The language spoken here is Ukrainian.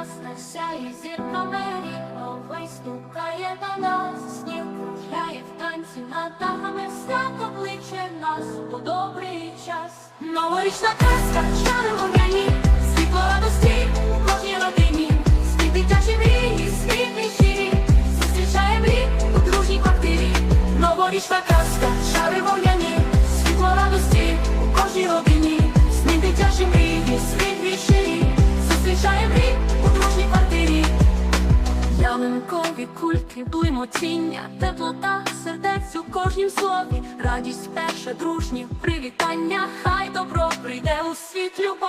ясна сяє зірками, новий стукає до нас, сніг кружляє в танці над дахами, свято кличе нас у добрий час. Новорічна казка, чари вогняні, світло радості у кожній родині, світ дитячі мрії, світлі щирі, зустрічає мрій у дружній квартирі. Новорічна казка, Ялинкові кульки, блимотіння, теплота, сердець у кожнім слові, радість перше, дружні привітання, хай добро прийде у світ любові.